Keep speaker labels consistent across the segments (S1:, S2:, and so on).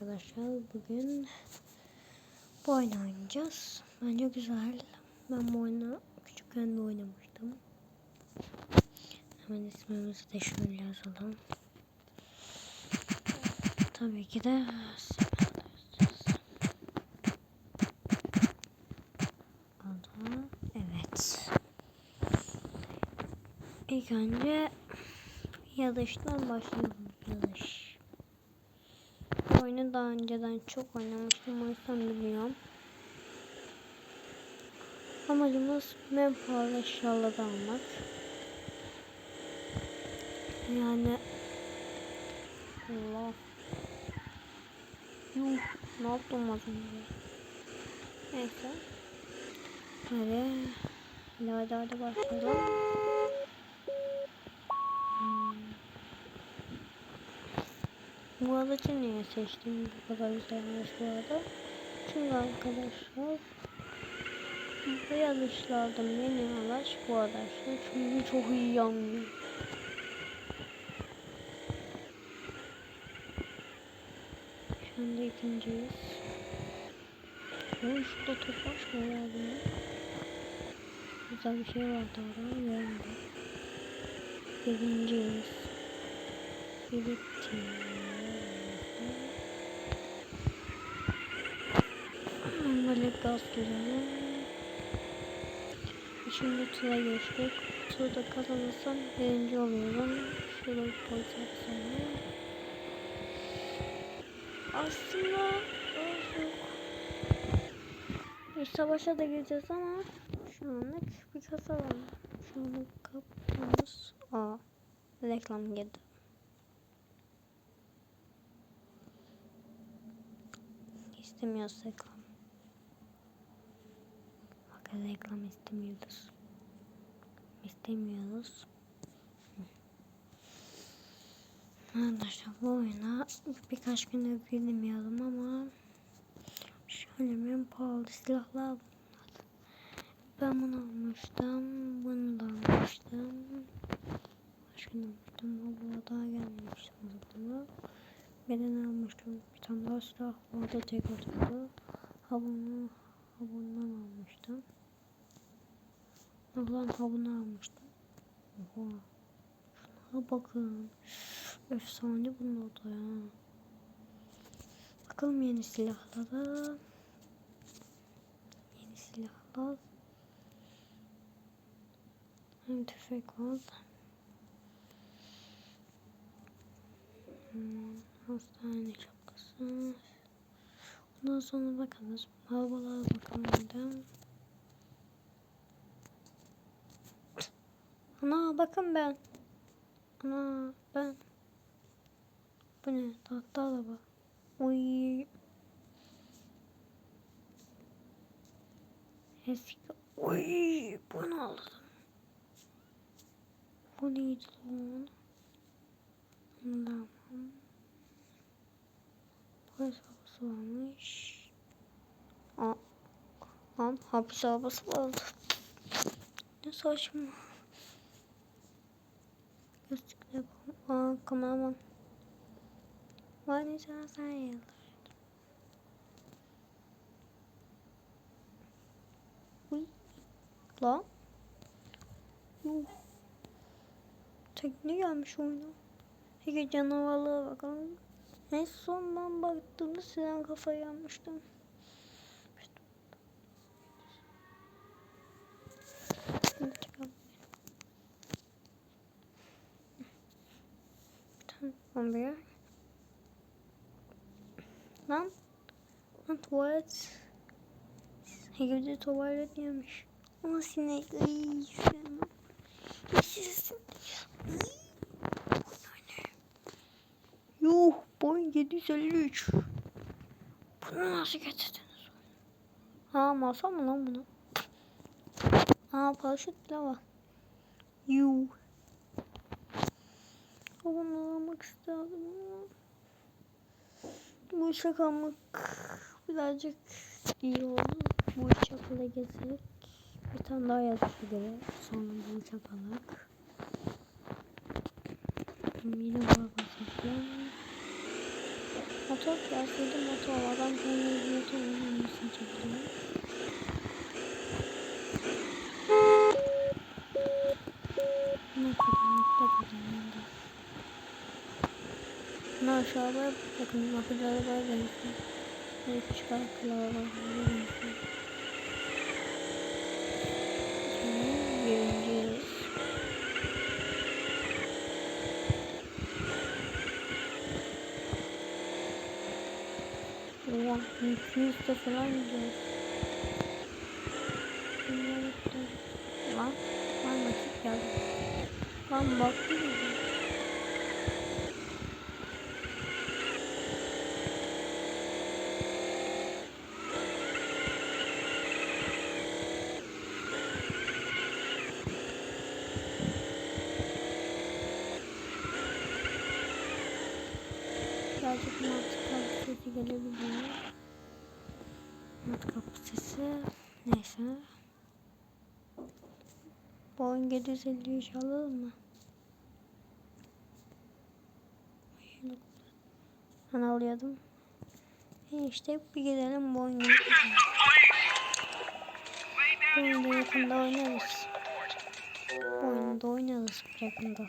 S1: arkadaşlar. Bugün bu oyunu oynayacağız. Bence güzel. Ben bu oyunu küçükken de oynamıştım. Hemen ismimizi de şöyle yazalım. Tabii ki de Adı, evet. İlk önce yazıştan başlayalım. Yazış. Oyunu daha önceden çok oynamıştım. O yüzden biliyorum. Amacımız menfaal eşyaları almak. Yani Allah. Yuh, ne yaptım az önce? Neyse. Hadi. Hadi hadi, hadi başlayalım. Bu aracı niye seçtim bu kadar güzelmiş bu arada? Çünkü arkadaşlar bu yarışlardan yeni araç bu araçlar çünkü çok iyi yanıyor. Şu anda ikinciyiz. Oğlum şurada top var mı ya bunun? Güzel bir şey vardı orada görmedim. Birinciyiz. Bitti. Böyle gaz girelim. Şimdi tura geçtik. Turda kazanırsam birinci oluyorum. Şurada bir polis yapsana. Aslında. Bir savaşa da gireceğiz ama şu anlık bir kasalım. Şu anlık kapımız. Aa, reklam geldi. İstemiyoruz reklam. İstemiyoruz. İstemiyoruz. Arkadaşlar bu oyuna birkaç gündür girmiyorum ama şöyle en pahalı silahlar bunlar. Ben bunu almıştım. Bunu da almıştım. Başka ne almıştım? Bu daha gelmemiştim bunu. Beden almıştım. Bir tane daha silah vardı tek atıyordu. Ha bunu ha bundan almıştım. Ulan ha bunu almıştım. Oha. Şuna bakın. Efsane bunlar da ya. Bakalım yeni silahlara. Yeni silahlar. Hem tüfek var. Hmm, hastane şapkası. Ondan sonra bakarız. Arabalara bakalım Ana bakın ben. Ana ben. Bu ne? Tahta araba. Uy. Eski. Uy. Bunu aldım. Bu neydi lan? Tamam. Polis arabası varmış. Aa. Lan hapis arabası vardı. Ne saçma. Gözlükle Aa kameraman. Var ne sen yıllar. Uy. Lan. Yuh. Tekne gelmiş oyuna. Peki canavarlara bakalım. En son ben baktığımda siren kafayı yanmıştım. Şimdi çıkalım. Bir Lan. Lan tuvalet. Evde tuvalet yemiş. Ama sinek. Ay sevmem. Yaşasın. Yuh. Boyun 753. Bunu nasıl getirdiniz? Ha masa mı lan bunu? Aa paraşüt bile var. Yuh. İsterdim Bu uçak almak birazcık iyi oldu. Bu uçakla gezerek bir tane daha gerek. Sonra bu uçak alak. Yine bu araba seçeceğim. Motor gelseydi motor. Adam kendi motor oynamasını çekiyor. Arabaya bakın. Arabaya benziyor. Benziyor. Şimdi birinciyiz. Oha, mümkünse falan gidiyor. Lan, lan vakit geldi. Lan baktı gibi. Birazcık mantıklı bir sesi gelebiliyor. Matkap sesi. Neyse. Boeing 753 alalım mı? Ben alıyordum. E işte bir gidelim Boeing 753. Boeing'de yakında oynarız. Boeing'de oynarız yakında.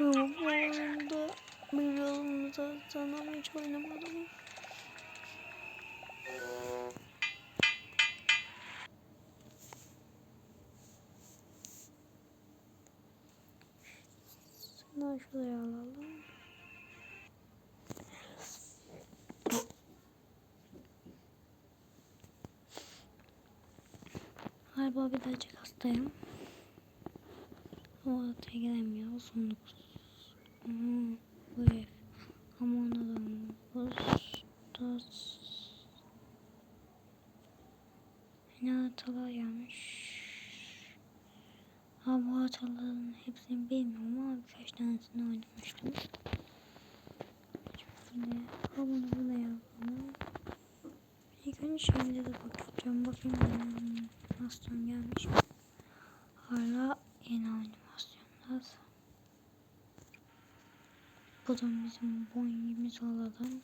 S1: Ama bir yolumuza sanırım hiç oynamadım. Şundan şuraya alalım. Galiba birazcık hastayım. O odaya giremiyoruz. 19. Hmm, bu ev. Ama ona da Ağustos. Yine hatalar. Ha bu hataların hepsini bilmiyorum ama birkaç tanesini oynamıştım. Şimdi ha bunu buraya yapalım. İlk önce şimdi de bakacağım. Bakayım animasyon gelmiş mi? Hala yeni animasyonlar. Bu da bizim boyumuz alalım.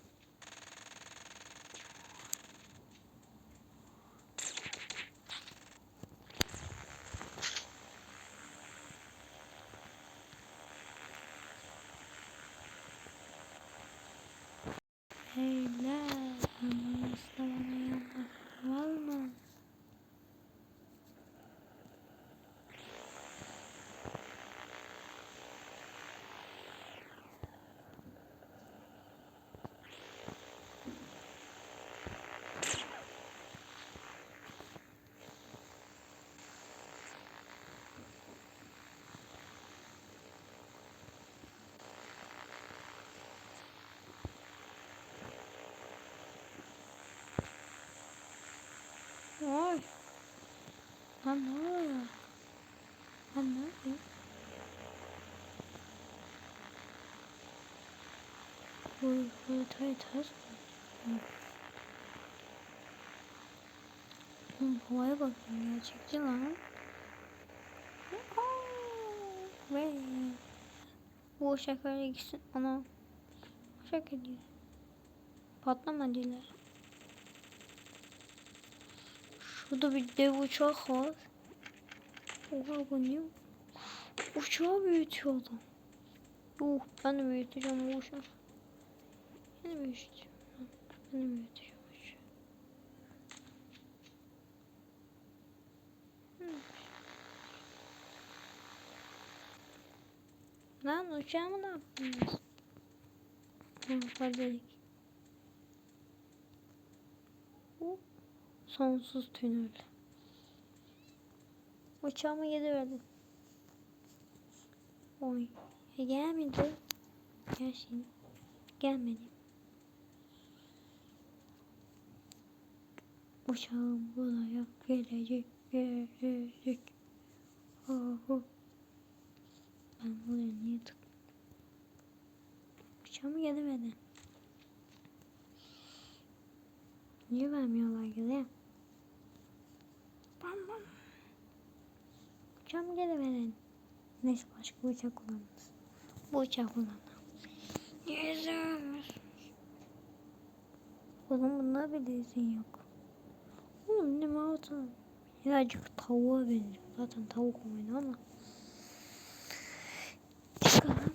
S1: Ay. Lan ne oluyor? Lan oluyor? Bu haritayı ters mi? Oğlum havaya bakın gerçekçi lan. Ve bu uşak öyle gitsin. Ana. Uşak ediyor. Patlamadılar. Adam. Yuh ben de büyüteceğim bu uçağı. Ben de büyüteceğim. Ben de büyüteceğim uçağı. Lan uçağımı ne yaptınız? Hı, hadi. Sonsuz tünel. Uçağımı geri verdim. Oy. E, gelmedi. Gel şimdi. Gelmedi. Uçağım buraya gelecek. Gelecek. Oh, Ben buraya niye tık? Uçağımı geri verdim. Niye vermiyorlar geri? Uçağımı geri verin. Neyse başka bir uçak kullanırız. Bu uçağı kullanalım. İzlemiyorsunuz? Oğlum bunda bile izin yok. Oğlum ne mağazam? Birazcık tavuğa benziyor. Zaten tavuk oyunu ama. Çıkalım.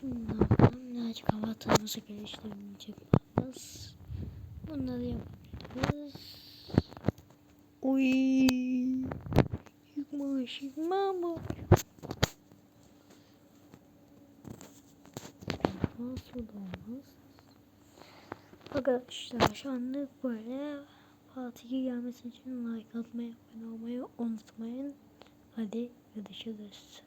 S1: Şimdi ne yapalım? Birazcık avatarımızı geliştirecek bakacağız. Bunları yapabiliriz. Uy. Yıkma bak. Nasıl olmaz? Arkadaşlar şu anlık böyle Fatih'e gelmesi için like atmayı, abone olmayı unutmayın. Hadi görüşürüz.